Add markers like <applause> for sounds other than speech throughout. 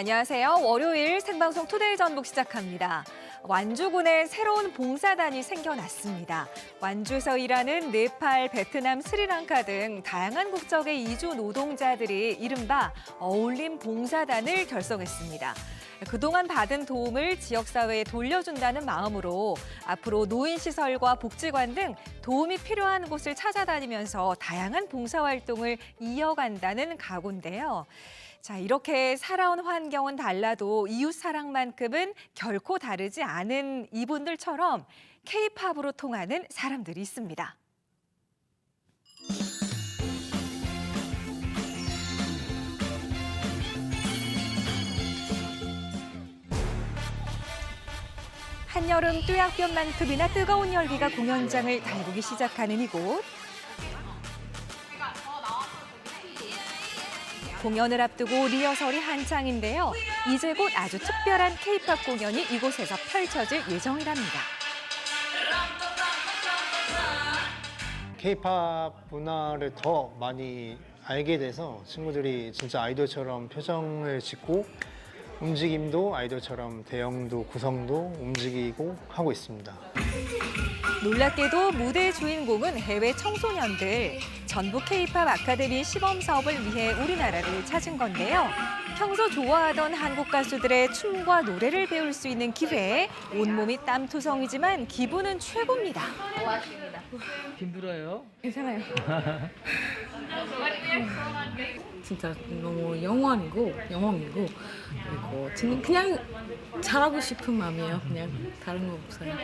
네, 안녕하세요. 월요일 생방송 투데이 전북 시작합니다. 완주군에 새로운 봉사단이 생겨났습니다. 완주에서 일하는 네팔, 베트남, 스리랑카 등 다양한 국적의 이주 노동자들이 이른바 어울림 봉사단을 결성했습니다. 그동안 받은 도움을 지역사회에 돌려준다는 마음으로 앞으로 노인시설과 복지관 등 도움이 필요한 곳을 찾아다니면서 다양한 봉사활동을 이어간다는 각오인데요. 자, 이렇게 살아온 환경은 달라도 이웃 사랑만큼은 결코 다르지 않은 이분들처럼 케이팝으로 통하는 사람들이 있습니다. 한여름 뙤약볕만큼이나 뜨거운 열기가 공연장을 달구기 시작하는 이곳. 공연을 앞두고 리허설이 한창인데요. 이제 곧 아주 특별한 케이팝 공연이 이곳에서 펼쳐질 예정이랍니다. 케이팝 문화를 더 많이 알게 돼서 친구들이 진짜 아이돌처럼 표정을 짓고 움직임도 아이돌처럼 대형도 구성도 움직이고 하고 있습니다. 놀랍게도 무대의 주인공은 해외 청소년들. 전북 케이팝 아카데미 시범 사업을 위해 우리나라를 찾은 건데요. 평소 좋아하던 한국 가수들의 춤과 노래를 배울 수 있는 기회. 온몸이 땀투성이지만 기분은 최고입니다. 힘들어요? 괜찮아요. <laughs> 진짜 너무 영원이고 영웅이고 그리고 그냥 잘하고 싶은 마음이에요. 그냥 다른 거 없어요.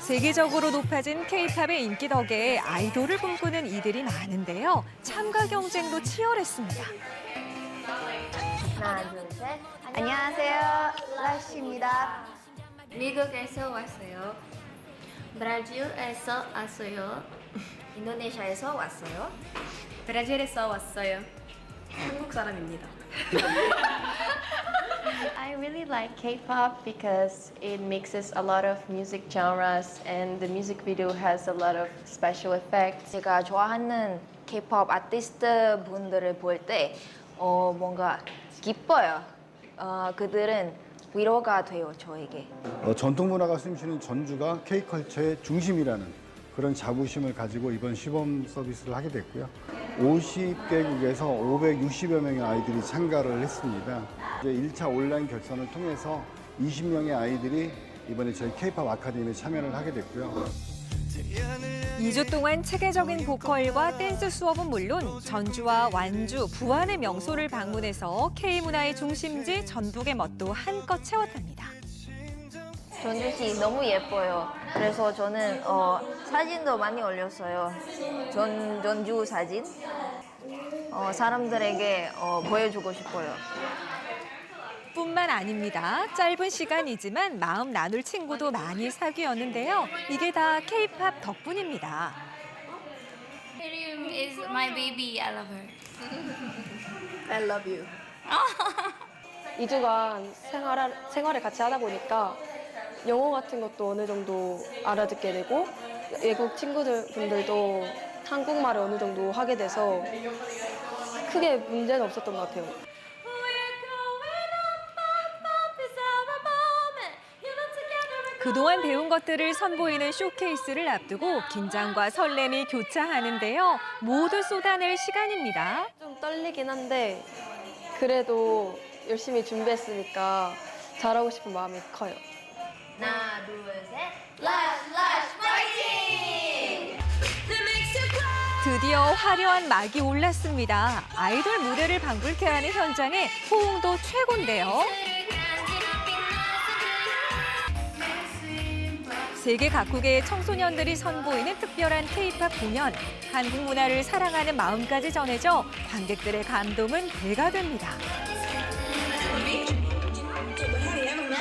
세계적으로 높아진 케이팝의 인기 덕에 아이돌을 꿈꾸는 이들이 많은데요. 참가 경쟁도 치열했습니다. 하나, 둘, 셋. 안녕하세요. 라시입니다. 미국에서 왔어요. 브라질에서 왔어요. 인도네시아에서 왔어요. 브라질에서 왔어요. 한국 사람입니다. I really like K-pop because it mixes a lot of music genres and the music video has a lot of special effects. 제가 좋아하는 K-pop 아티스트 분들을 볼 때 어, 뭔가 기뻐요. 어, 그들은 위로가 돼요, 저에게. 어, 전통 문화가 숨쉬는 전주가 K컬처의 중심이라는 그런 자부심을 가지고 이번 시범 서비스를 하게 됐고요. 50개국에서 560여 명의 아이들이 참가를 했습니다. 이제 1차 온라인 결선을 통해서 20명의 아이들이 이번에 저희 K팝 아카데미에 참여를 하게 됐고요. 2주 동안 체계적인 보컬과 댄스 수업은 물론 전주와 완주, 부안의 명소를 방문해서 K문화의 중심지 전북의 멋도 한껏 채웠답니다. 전주시 너무 예뻐요. 그래서 저는 어, 사진도 많이 올렸어요. 전, 전주 사진. 어, 사람들에게 어, 보여주고 싶어요. 뿐만 아닙니다. 짧은 시간이지만 마음 나눌 친구도 많이 사귀었는데요. 이게 다 K-팝 덕분입니다. Helium is my baby. I love her. I love you. <laughs> 2주간 생활, 생활을 같이 하다 보니까 영어 같은 것도 어느 정도 알아듣게 되고 외국 친구들 분들도 한국말을 어느 정도 하게 돼서 크게 문제는 없었던 것 같아요. 그동안 배운 것들을 선보이는 쇼케이스를 앞두고 긴장과 설렘이 교차하는데요. 모두 쏟아낼 시간입니다. 좀 떨리긴 한데 그래도 열심히 준비했으니까 잘하고 싶은 마음이 커요. 하나, 둘, 셋. 라시, 라시, 파이팅! 드디어 화려한 막이 올랐습니다. 아이돌 무대를 방불케 하는 현장에 호응도 최고인데요. 세계 각국의 청소년들이 선보이는 특별한 K-팝 공연. 한국 문화를 사랑하는 마음까지 전해져 관객들의 감동은 배가 됩니다.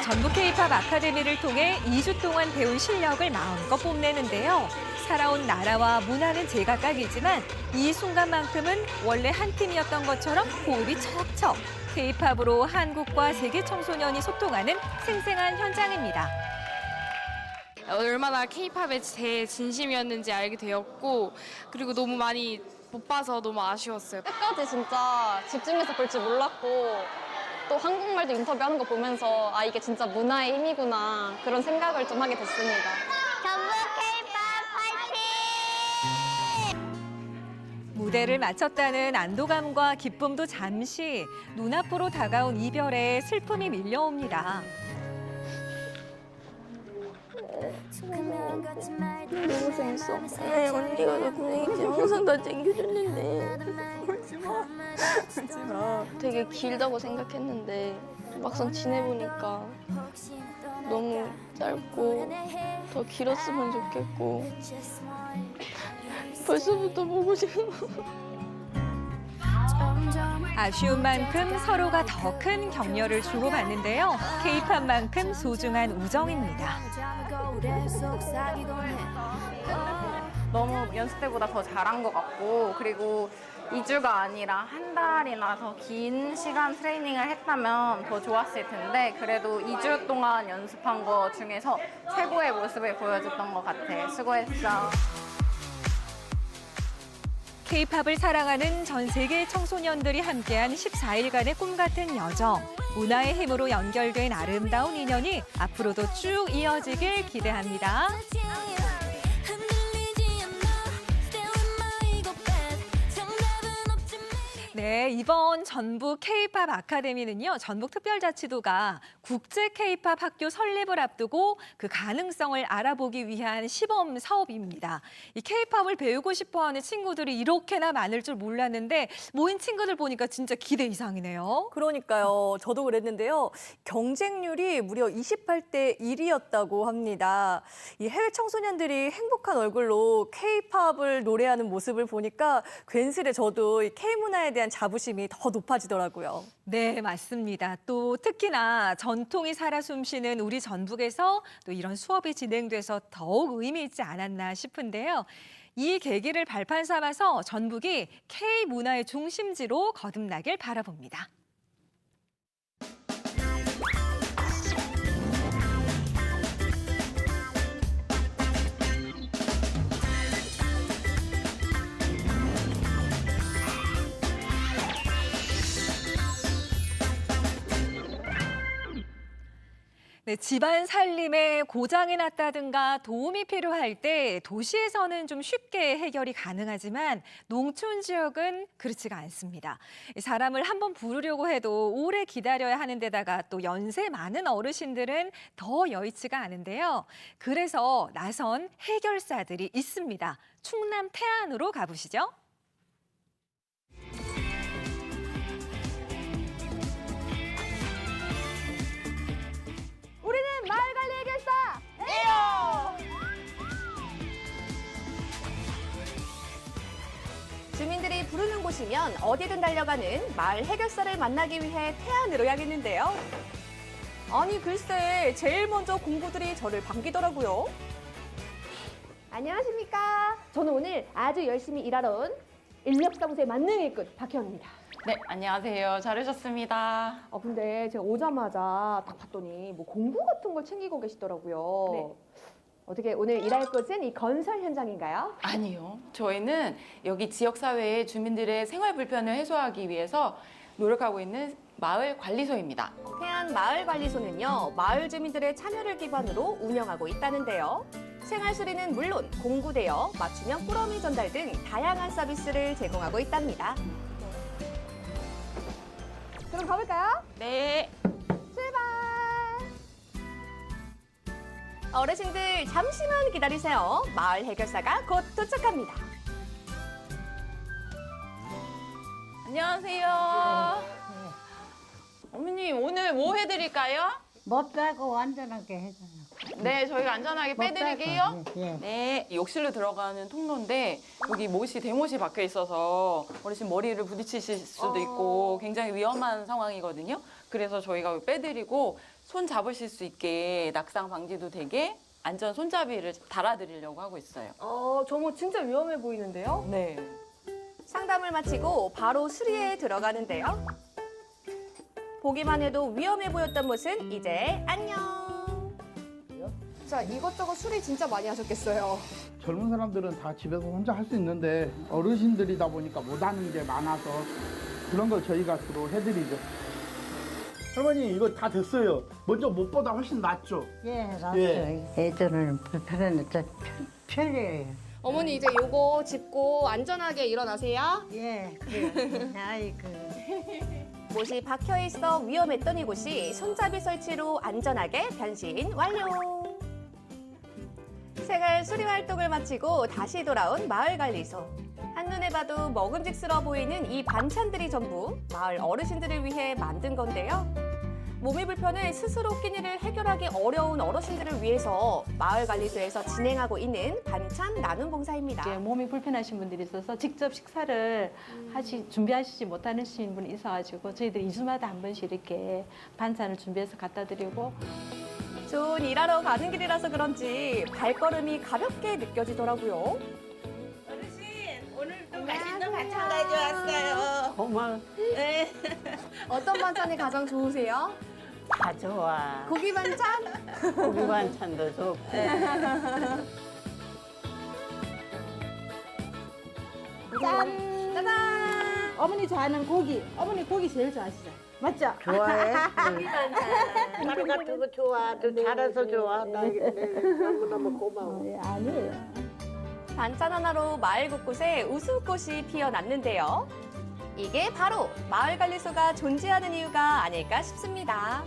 전북 K-팝 아카데미를 통해 2주 동안 배운 실력을 마음껏 뽐내는데요. 살아온 나라와 문화는 제각각이지만 이 순간만큼은 원래 한 팀이었던 것처럼 호흡이 척척. K-팝으로 한국과 세계 청소년이 소통하는 생생한 현장입니다. 얼마나 케이팝에 제 진심이었는지 알게 되었고 그리고 너무 많이 못 봐서 너무 아쉬웠어요. 끝까지 진짜 집중해서 볼 줄 몰랐고 또 한국말도 인터뷰하는 거 보면서 아 이게 진짜 문화의 힘이구나 그런 생각을 좀 하게 됐습니다. 전북 K-pop 파이팅! 무대를 마쳤다는 안도감과 기쁨도 잠시 눈앞으로 다가온 이별에 슬픔이 밀려옵니다. 너무 재밌어. 네, 언니가 나 분위기 항상 나 챙겨줬는데. 울지마. 울지마. 되게 길다고 생각했는데 막상 지내보니까 너무 짧고 더 길었으면 좋겠고 <laughs> 벌써부터 보고 싶어. 아쉬운 만큼 서로가 더 큰 격려를 주고받는데요. 케이팝 만큼 소중한 우정입니다. 너무 연습 때보다 더 잘한 것 같고 그리고 2주가 아니라 한 달이나 더 긴 시간 트레이닝을 했다면 더 좋았을 텐데 그래도 2주 동안 연습한 거 중에서 최고의 모습을 보여줬던 것 같아. 수고했어. 케이팝을 사랑하는 전 세계 청소년들이 함께한 14일간의 꿈 같은 여정. 문화의 힘으로 연결된 아름다운 인연이 앞으로도 쭉 이어지길 기대합니다. 네, 이번 전북 케이팝 아카데미는요, 전북 특별자치도가 국제 케이팝 학교 설립을 앞두고 그 가능성을 알아보기 위한 시범 사업입니다. 이 케이팝을 배우고 싶어 하는 친구들이 이렇게나 많을 줄 몰랐는데 모인 친구들 보니까 진짜 기대 이상이네요. 그러니까요. 저도 그랬는데요. 경쟁률이 무려 28대 1이었다고 합니다. 이 해외 청소년들이 행복한 얼굴로 K-팝을 노래하는 모습을 보니까 괜스레 저도 이 K-문화에 대한 자부심이 더 높아지더라고요. 네, 맞습니다. 또 특히나 전통이 살아 숨쉬는 우리 전북에서 또 이런 수업이 진행돼서 더욱 의미 있지 않았나 싶은데요. 이 계기를 발판 삼아서 전북이 K 문화의 중심지로 거듭나길 바라봅니다. 네, 집안 살림에 고장이 났다든가 도움이 필요할 때 도시에서는 좀 쉽게 해결이 가능하지만 농촌 지역은 그렇지가 않습니다. 사람을 한번 부르려고 해도 오래 기다려야 하는 데다가 또 연세 많은 어르신들은 더 여의치가 않은데요. 그래서 나선 해결사들이 있습니다. 충남 태안으로 가보시죠. 해결사! 주민들이 부르는 곳이면 어디든 달려가는 마을 해결사를 만나기 위해 태안으로 향했는데요. 아니 글쎄 제일 먼저 공부들이 저를 반기더라고요. 안녕하십니까. 저는 오늘 아주 열심히 일하러 온 인력사무소의 만능 일꾼 박혜원입니다. 네, 안녕하세요. 잘 오셨습니다. 어, 근데 제가 오자마자 딱 봤더니 뭐 공구 같은 걸 챙기고 계시더라고요. 네. 어떻게 오늘 일할 곳은 이 건설 현장인가요? 아니요. 저희는 여기 지역사회의 주민들의 생활 불편을 해소하기 위해서 노력하고 있는 마을 관리소입니다. 태안 마을 관리소는요 마을 주민들의 참여를 기반으로 운영하고 있다는데요. 생활 수리는 물론 공구대여, 맞춤형 꾸러미 전달 등 다양한 서비스를 제공하고 있답니다. 그럼 가볼까요? 네. 출발! 어르신들 잠시만 기다리세요. 마을 해결사가 곧 도착합니다. 안녕하세요. 어머님, 오늘 뭐 해드릴까요? 못 빼고 완전하게 해줘요. 네, 저희가 안전하게 못 빼드릴게요. 빼고, 예. 네, 욕실로 들어가는 통로인데 여기 못이 대못이 박혀 있어서 어르신 머리를 부딪히실 수도 있고 굉장히 위험한 상황이거든요. 그래서 저희가 빼드리고 손 잡으실 수 있게 낙상 방지도 되게 안전 손잡이를 달아드리려고 하고 있어요. 어, 저뭐 진짜 위험해 보이는데요? 네. 상담을 마치고 바로 수리에 들어가는데요. 보기만 해도 위험해 보였던 못은 이제 안녕. 진짜 이것저것 수리 진짜 많이 하셨겠어요. 젊은 사람들은 다 집에서 혼자 할 수 있는데 어르신들이다 보니까 못하는 게 많아서 그런 걸 저희가 주로 해드리죠. 할머니 이거 다 됐어요. 먼저 못보다 훨씬 낫죠? 예, 낫죠. 예. 애들은 불편하니까 편리해요. 어머니 이제 요거 짚고 안전하게 일어나세요. 예, 그래. 아이고. 못이 <laughs> 박혀 있어 위험했던 이곳이 손잡이 설치로 안전하게 변신 완료. 생활 수리 활동을 마치고 다시 돌아온 마을 관리소. 한눈에 봐도 먹음직스러워 보이는 이 반찬들이 전부 마을 어르신들을 위해 만든 건데요. 몸이 불편해 스스로 끼니를 해결하기 어려운 어르신들을 위해서 마을 관리소에서 진행하고 있는 반찬 나눔 봉사입니다. 몸이 불편하신 분들이 있어서 직접 식사를 하시 준비하시지 못하시는 분이 있어가지고 저희들이 2주마다 한 번씩 이렇게 반찬을 준비해서 갖다 드리고 좋은 일하러 가는 길이라서 그런지 발걸음이 가볍게 느껴지더라고요. 오늘도 맛있는 반찬 가져왔어요. 고마워. 네. <laughs> 어떤 반찬이 가장 좋으세요? 다 좋아. 고기 반찬? 고기 반찬도 좋고. 짠! 짜잔! 어머니 좋아하는 고기 어머니 고기 제일 좋아하시죠? 맞죠? 좋아해. <laughs> 말 같은 거 좋아. 또 잘해서 좋아. 나 너무너무 고마워. 예, 아니에요. 반찬 하나로 마을 곳곳에 웃음꽃이 피어났는데요. 이게 바로 마을 관리소가 존재하는 이유가 아닐까 싶습니다.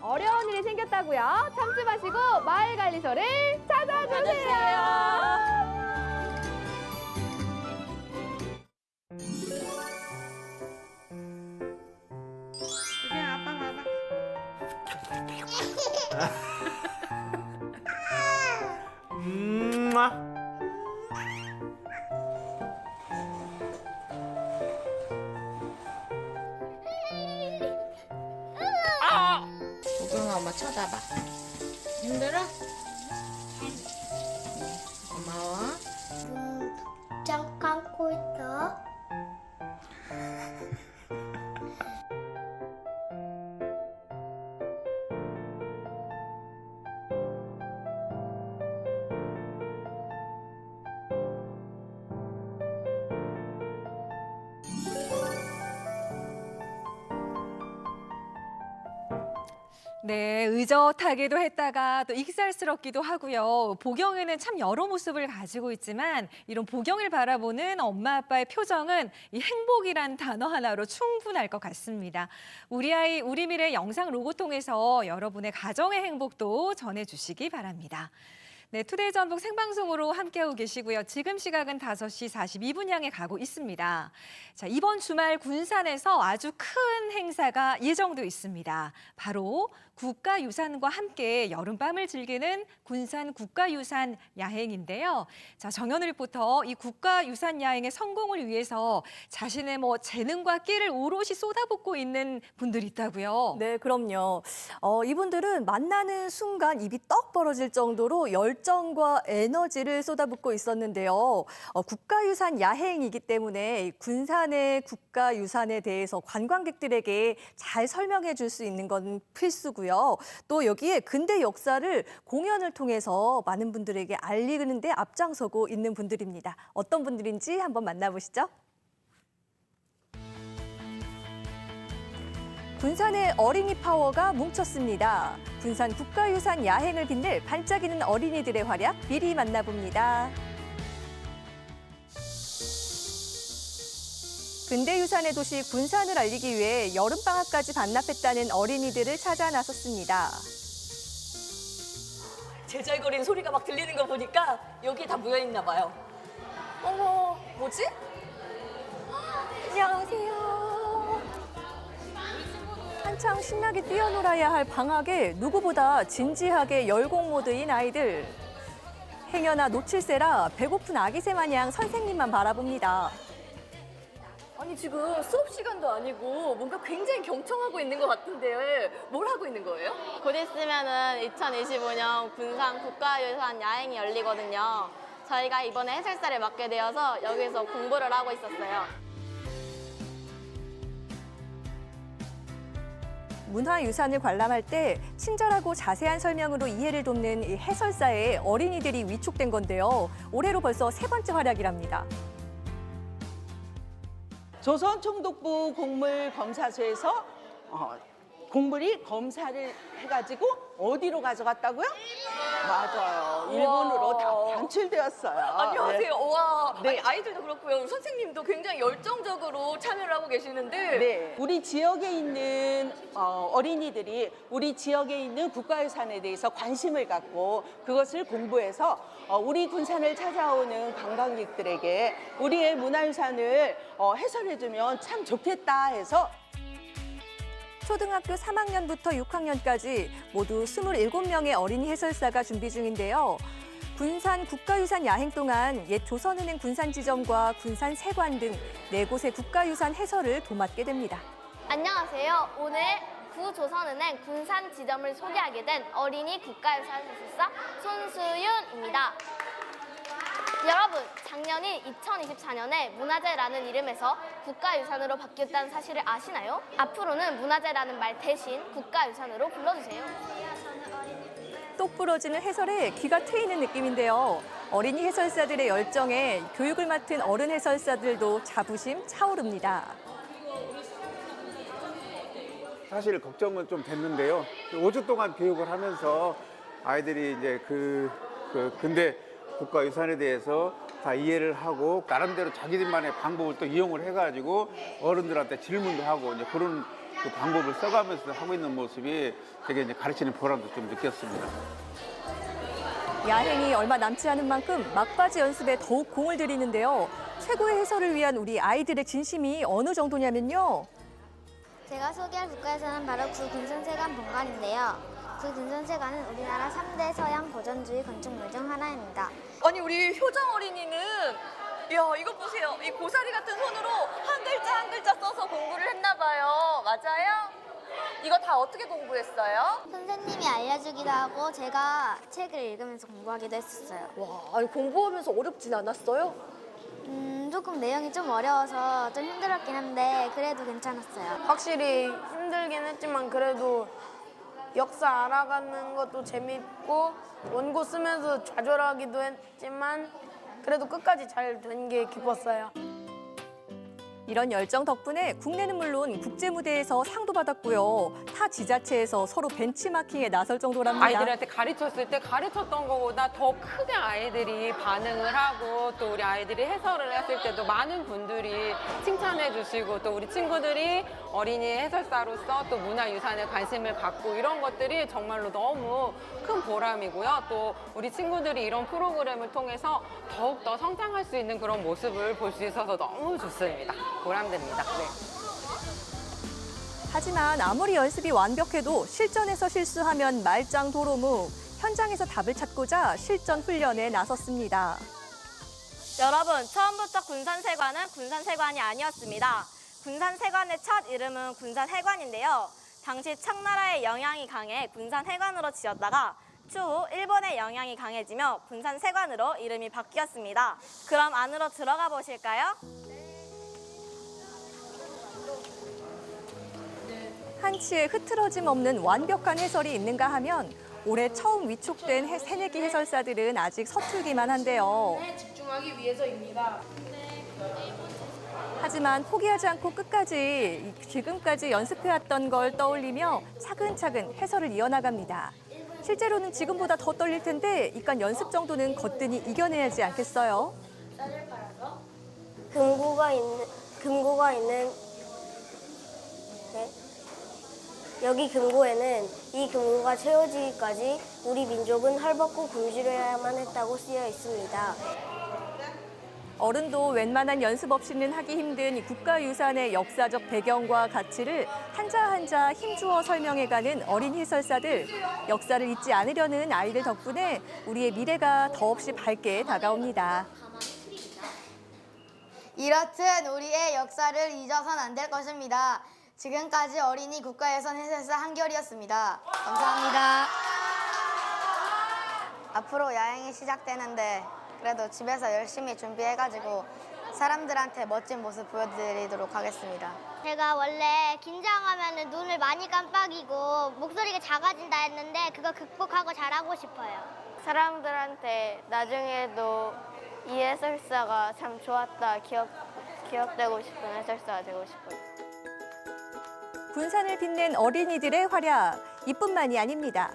어려운 일이 생겼다고요? 참지 마시고 마을 관리소를 찾아주세요. 음, 조경 엄마 쳐다봐. 힘들어? 의젓하기도 했다가 또 익살스럽기도 하고요. 보경이는 참 여러 모습을 가지고 있지만 이런 보경을 바라보는 엄마 아빠의 표정은 이 행복이란 단어 하나로 충분할 것 같습니다. 우리 아이 우리 미래 영상 로고 통해서 여러분의 가정의 행복도 전해주시기 바랍니다. 네, 투데이 전북 생방송으로 함께하고 계시고요. 지금 시각은 5시 42분 향해 가고 있습니다. 자, 이번 주말 군산에서 아주 큰 행사가 예정돼 있습니다. 바로 국가유산과 함께 여름밤을 즐기는 군산 국가유산 야행인데요. 자, 정현 리포터 이 국가유산 야행의 성공을 위해서 자신의 뭐 재능과 끼를 오롯이 쏟아붓고 있는 분들이 있다고요. 네, 그럼요. 어, 이분들은 만나는 순간 입이 떡 벌어질 정도로 열 정과 에너지를 쏟아붓고 있었는데요. 어, 국가유산 야행이기 때문에 이 군산의 국가유산에 대해서 관광객들에게 잘 설명해 줄 수 있는 건 필수고요. 또 여기에 근대 역사를 공연을 통해서 많은 분들에게 알리는 데 앞장서고 있는 분들입니다. 어떤 분들인지 한번 만나보시죠. 군산의 어린이 파워가 뭉쳤습니다. 군산 국가유산 야행을 빛낼 반짝이는 어린이들의 활약 미리 만나봅니다. 근대유산의 도시 군산을 알리기 위해 여름방학까지 반납했다는 어린이들을 찾아 나섰습니다. 제잘거리는 소리가 막 들리는 거 보니까 여기 다 모여 있나 봐요. 어머, 뭐지? 안녕하세요. 한창 신나게 뛰어놀아야 할 방학에 누구보다 진지하게 열공 모드인 아이들. 행여나 놓칠세라 배고픈 아기새 마냥 선생님만 바라봅니다. 아니 지금 수업 시간도 아니고 뭔가 굉장히 경청하고 있는 것 같은데 뭘 하고 있는 거예요? 곧 있으면은 2025년 군산 국가유산 야행이 열리거든요. 저희가 이번에 해설사를 맡게 되어서 여기서 공부를 하고 있었어요. 문화유산을 관람할 때 친절하고 자세한 설명으로 이해를 돕는 이 해설사에 어린이들이 위촉된 건데요. 올해로 벌써 세 번째 활약이랍니다. 조선총독부 곡물검사소에서 어, 곡물이 검사를 해가지고 어디로 가져갔다고요? 맞아요. 일본으로 다 반출되었어요. <laughs> 안녕하세요. 네. 와, 네. 아이들도 그렇고요. 선생님도 굉장히 열정적으로 참여를 하고 계시는데 네. 우리 지역에 있는 어, 어린이들이 우리 지역에 있는 국가유산에 대해서 관심을 갖고 그것을 공부해서 어, 우리 군산을 찾아오는 관광객들에게 우리의 문화유산을 어, 해설해주면 참 좋겠다 해서 초등학교 3학년부터 6학년까지 모두 27명의 어린이 해설사가 준비 중인데요. 군산 국가유산 야행 동안 옛 조선은행 군산 지점과 군산 세관 등 네 곳의 국가유산 해설을 도맡게 됩니다. 안녕하세요. 오늘 구조선은행 군산 지점을 소개하게 된 어린이 국가유산 해설사 손수윤입니다. 여러분, 작년이 2024년에 문화재라는 이름에서 국가유산으로 바뀌었다는 사실을 아시나요? 앞으로는 문화재라는 말 대신 국가유산으로 불러주세요. 똑 부러지는 해설에 귀가 트이는 느낌인데요. 어린이 해설사들의 열정에 교육을 맡은 어른 해설사들도 자부심 차오릅니다. 사실 걱정은 좀 됐는데요. 5주 동안 교육을 하면서 아이들이 이제 그, 그 근대 국가 유산에 대해서 다 이해를 하고 나름대로 자기들만의 방법을 또 이용을 해가지고 어른들한테 질문도 하고 이제 그런 그 방법을 써가면서 하고 있는 모습이 되게 이제 가르치는 보람도 좀 느꼈습니다. 야행이 얼마 남지 않은 만큼 막바지 연습에 더욱 공을 들이는데요. 최고의 해설을 위한 우리 아이들의 진심이 어느 정도냐면요. 제가 소개할 국가에서는 바로 구군산세관 본관인데요. 구군산세관은 우리나라 3대 서양 고전주의 건축물 중 하나입니다. 아니 우리 효정 어린이는 야 이거 보세요. 이 고사리 같은 손으로 한 글자 한 글자 써서 공부를 했나 봐요. 맞아요? 이거 다 어떻게 공부했어요? 선생님이 알려주기도 하고 제가 책을 읽으면서 공부하기도 했었어요. 와, 아니 공부하면서 어렵진 않았어요? 음, 조금 내용이 좀 어려워서 좀 힘들었긴 한데 그래도 괜찮았어요. 확실히 힘들긴 했지만 그래도 역사 알아가는 것도 재밌고 원고 쓰면서 좌절하기도 했지만 그래도 끝까지 잘 된 게 기뻤어요. 이런 열정 덕분에 국내는 물론 국제 무대에서 상도 받았고요. 타 지자체에서 서로 벤치마킹에 나설 정도랍니다. 아이들한테 가르쳤을 때 가르쳤던 것보다 더 크게 아이들이 반응을 하고 또 우리 아이들이 해설을 했을 때도 많은 분들이 칭찬해 주시고 또 우리 친구들이 어린이 해설사로서 또 문화유산에 관심을 갖고 이런 것들이 정말로 너무 큰 보람이고요. 또 우리 친구들이 이런 프로그램을 통해서 더욱더 성장할 수 있는 그런 모습을 볼 수 있어서 너무 좋습니다. 보람됩니다. 네. 하지만 아무리 연습이 완벽해도 실전에서 실수하면 말짱 도로무. 현장에서 답을 찾고자 실전 훈련에 나섰습니다. 여러분, 처음부터 군산세관은 군산세관이 아니었습니다. 군산세관의 첫 이름은 군산해관인데요. 당시 청나라의 영향이 강해 군산해관으로 지었다가 추후 일본의 영향이 강해지며 군산세관으로 이름이 바뀌었습니다. 그럼 안으로 들어가 보실까요? 한치의 흐트러짐 없는 완벽한 해설이 있는가 하면 올해 처음 위촉된 해- 새내기 해설사들은 아직 서툴기만 한데요. 집중하기 위해서입니다. 하지만 포기하지 않고 끝까지 이- 지금까지 연습해왔던 걸 떠올리며 차근차근 해설을 이어나갑니다. 실제로는 지금보다 더 떨릴 텐데 이깟 연습 정도는 거뜬히 이겨내야지 않겠어요? 금고가 있는 금고가 있는 네. 여기 금고에는 이 금고가 채워지기까지 우리 민족은 헐벗고 굶주려야만 했다고 쓰여 있습니다. 어른도 웬만한 연습 없이는 하기 힘든 이 국가유산의 역사적 배경과 가치를 한자 한자 힘주어 설명해가는 어린 해설사들. 역사를 잊지 않으려는 아이들 덕분에 우리의 미래가 더없이 밝게 다가옵니다. 이렇듯 우리의 역사를 잊어선 안 될 것입니다. 지금까지 어린이 국가예선 해설사 한결이었습니다. 감사합니다. 앞으로 야행이 시작되는데 그래도 집에서 열심히 준비해가지고 사람들한테 멋진 모습 보여드리도록 하겠습니다. 제가 원래 긴장하면 눈을 많이 깜빡이고 목소리가 작아진다 했는데 그거 극복하고 잘하고 싶어요. 사람들한테 나중에도 이 해설사가 참 좋았다 기억 기억되고 싶은 해설사가 되고 싶어요. 군산을 빛낸 어린이들의 활약 이뿐만이 아닙니다.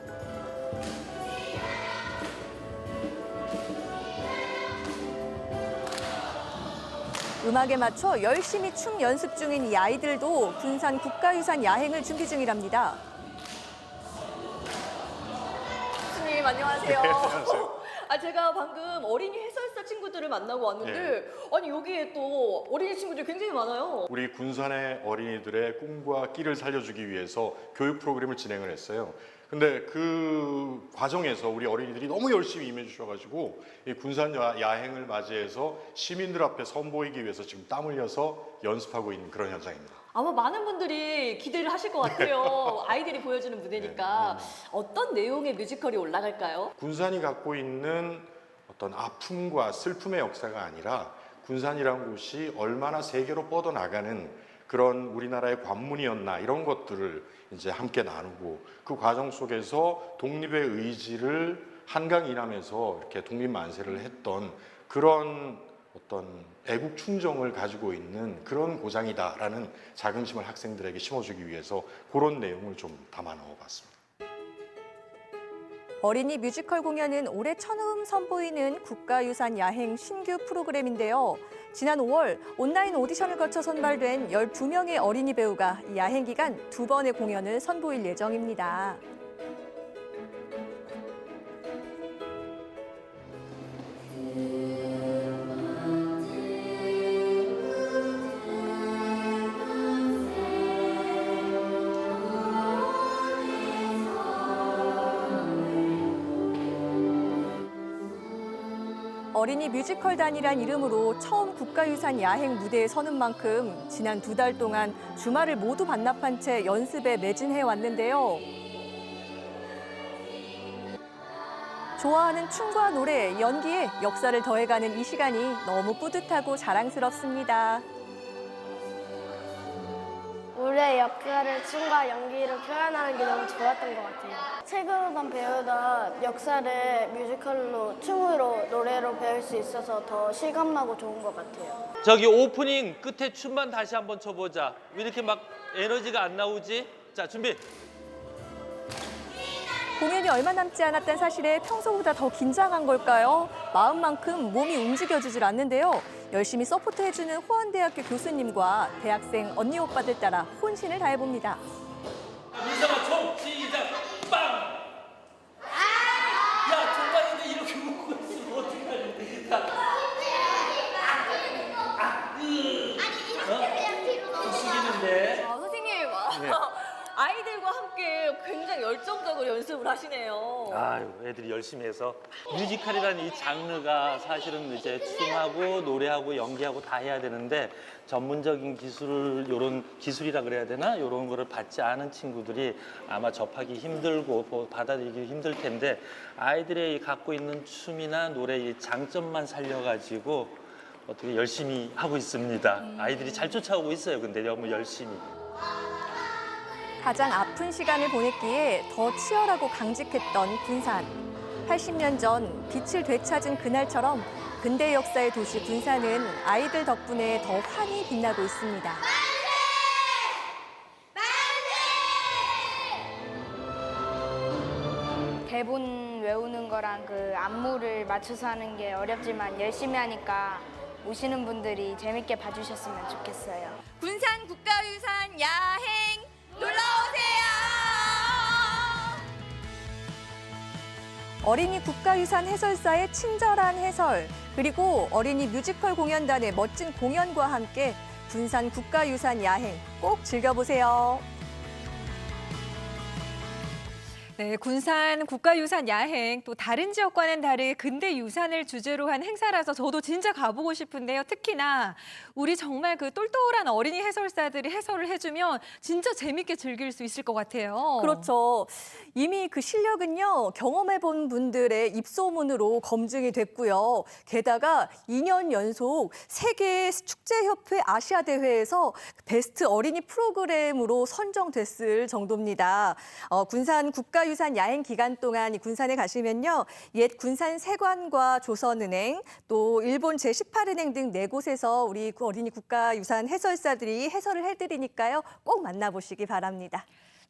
음악에 맞춰 열심히 춤 연습 중인 이 아이들도 군산 국가유산 야행을 준비 중이랍니다. 교수님 안녕하세요. 네, 안녕하세요. <laughs> 아 제가 방금 어린이 해설 사 친구들을 만나고 왔는데 아니 여기에 또 어린이 친구들이 굉장히 많아요. 우리 군산의 어린이들의 꿈과 끼를 살려주기 위해서 교육 프로그램을 진행을 했어요. 근데 그 과정에서 우리 어린이들이 너무 열심히 임해 주셔가지고 이 군산 야- 야행을 맞이해서 시민들 앞에 선보이기 위해서 지금 땀 흘려서 연습하고 있는 그런 현장입니다. 아마 많은 분들이 기대를 하실 것 같아요. <laughs> 아이들이 보여주는 무대니까 어떤 내용의 뮤지컬이 올라갈까요? 군산이 갖고 있는 어떤 아픔과 슬픔의 역사가 아니라 군산이란 곳이 얼마나 세계로 뻗어나가는 그런 우리나라의 관문이었나 이런 것들을 이제 함께 나누고 그 과정 속에서 독립의 의지를 한강 이남에서 이렇게 독립 만세를 했던 그런 어떤 애국 충정을 가지고 있는 그런 고장이다라는 자긍심을 학생들에게 심어주기 위해서 그런 내용을 좀 담아 넣어봤습니다. 어린이 뮤지컬 공연은 올해 처음 선보이는 국가유산 야행 신규 프로그램인데요. 지난 5월 온라인 오디션을 거쳐 선발된 12명의 어린이 배우가 이 야행 기간 두 번의 공연을 선보일 예정입니다. 어린이 뮤지컬단이란 이름으로 처음 국가유산 야행 무대에 서는 만큼 지난 두 달 동안 주말을 모두 반납한 채 연습에 매진해 왔는데요. 좋아하는 춤과 노래, 연기에 역사를 더해가는 이 시간이 너무 뿌듯하고 자랑스럽습니다. 올해 역사를 춤과 연기로 표현하는 게 너무 좋았던 것 같아요. 책으로만 배우던 역사를 뮤지컬로 춤으로 노래로 배울 수 있어서 더 실감나고 좋은 것 같아요. 저기 오프닝 끝에 춤만 다시 한번 춰보자. 왜 이렇게 막 에너지가 안 나오지? 자, 준비. 공연이 얼마 남지 않았다는 사실에 평소보다 더 긴장한 걸까요? 마음만큼 몸이 움직여주질 않는데요. 열심히 서포트해주는 호원대학교 교수님과 대학생 언니 오빠들 따라 혼신을 다해봅니다. 민성아, 총 시작. 빵. 야, 정말인데 이렇게 묶고 있으면 어떡하니? 자. 아, 으. 어? 숙이는데. 아, 선생님 네. 아이들과 굉장히 열정적으로 연습을 하시네요. 아유, 애들이 열심히 해서 뮤지컬이라는 이 장르가 사실은 이제 춤하고 노래하고 연기하고 다 해야 되는데 전문적인 기술을 요런 기술이라 그래야 되나 요런 거를 받지 않은 친구들이 아마 접하기 힘들고 보- 받아들이기 힘들 텐데 아이들의 이 갖고 있는 춤이나 노래의 장점만 살려가지고 어떻게 열심히 하고 있습니다. 아이들이 잘 쫓아오고 있어요. 근데 너무 열심히. 가장 아픈 시간을 보냈기에 더 치열하고 강직했던 군산. 80년 전 빛을 되찾은 그날처럼 근대 역사의 도시 군산은 아이들 덕분에 더 환히 빛나고 있습니다. 대본 외우는 거랑 그 안무를 맞춰서 하는 게 어렵지만 열심히 하니까 오시는 분들이 재밌게 봐주셨으면 좋겠어요. 군산 국가유산 야행 놀러 어린이 국가유산 해설사의 친절한 해설, 그리고 어린이 뮤지컬 공연단의 멋진 공연과 함께 군산 국가유산 야행 꼭 즐겨보세요. 네, 군산 국가유산 야행 또 다른 지역과는 다르게 근대 유산을 주제로 한 행사라서 저도 진짜 가보고 싶은데요. 특히나 우리 정말 그 똘똘한 어린이 해설사들이 해설을 해주면 진짜 재밌게 즐길 수 있을 것 같아요. 그렇죠. 이미 그 실력은요, 경험해본 분들의 입소문으로 검증이 됐고요. 게다가 2년 연속 세계 축제협회 아시아 대회에서 베스트 어린이 프로그램으로 선정됐을 정도입니다. 어, 군산 국가 유산 야행 기간 동안 이 군산에 가시면요, 옛 군산 세관과 조선은행, 또 일본 제18은행 등 네 곳에서 우리 어린이 국가유산 해설사들이 해설을 해드리니까요, 꼭 만나보시기 바랍니다.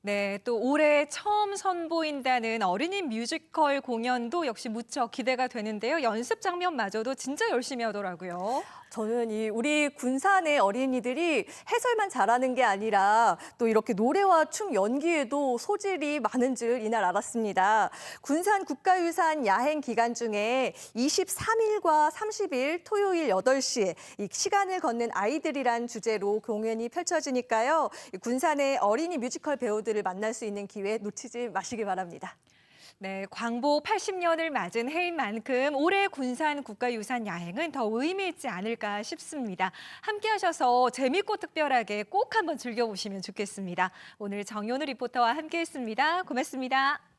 네, 또 올해 처음 선보인다는 어린이 뮤지컬 공연도 역시 무척 기대가 되는데요. 연습 장면마저도 진짜 열심히 하더라고요. 저는 이 우리 군산의 어린이들이 해설만 잘하는 게 아니라 또 이렇게 노래와 춤 연기에도 소질이 많은 줄 이날 알았습니다. 군산 국가유산 야행 기간 중에 23일과 30일 토요일 8시에 이 시간을 걷는 아이들이란 주제로 공연이 펼쳐지니까요. 이 군산의 어린이 뮤지컬 배우들을 만날 수 있는 기회 놓치지 마시기 바랍니다. 네, 광복 80년을 맞은 해인 만큼 올해 군산 국가유산 야행은 더 의미 있지 않을까 싶습니다. 함께 하셔서 재밌고 특별하게 꼭 한번 즐겨보시면 좋겠습니다. 오늘 정연우 리포터와 함께했습니다. 고맙습니다.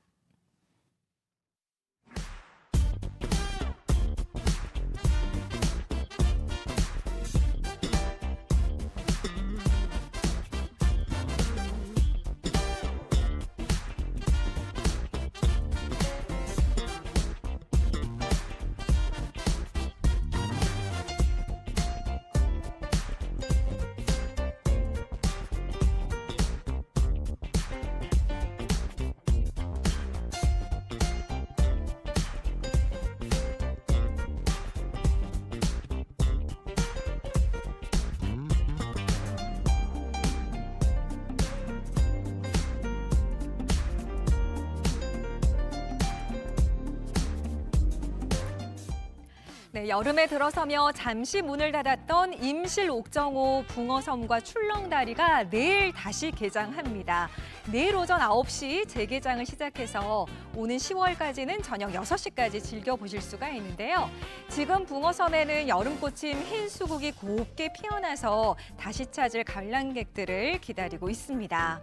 네, 여름에 들어서며 잠시 문을 닫았던 임실 옥정호 붕어섬과 출렁 다리가 내일 다시 개장합니다. 내일 오전 9시 재개장을 시작해서 오는 10월까지는 저녁 6시까지 즐겨보실 수가 있는데요. 지금 붕어섬에는 여름꽃인 흰 수국이 곱게 피어나서 다시 찾을 관람객들을 기다리고 있습니다.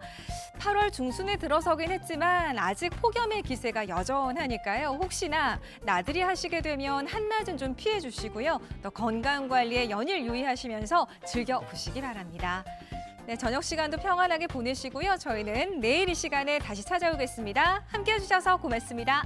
8월 중순에 들어서긴 했지만 아직 폭염의 기세가 여전하니까요. 혹시나 나들이 하시게 되면 한낮은 좀 피해 주시고요. 또 건강 관리에 연일 유의하시면서 즐겨 보시기 바랍니다. 네, 저녁 시간도 평안하게 보내시고요. 저희는 내일 이 시간에 다시 찾아오겠습니다. 함께 해주셔서 고맙습니다.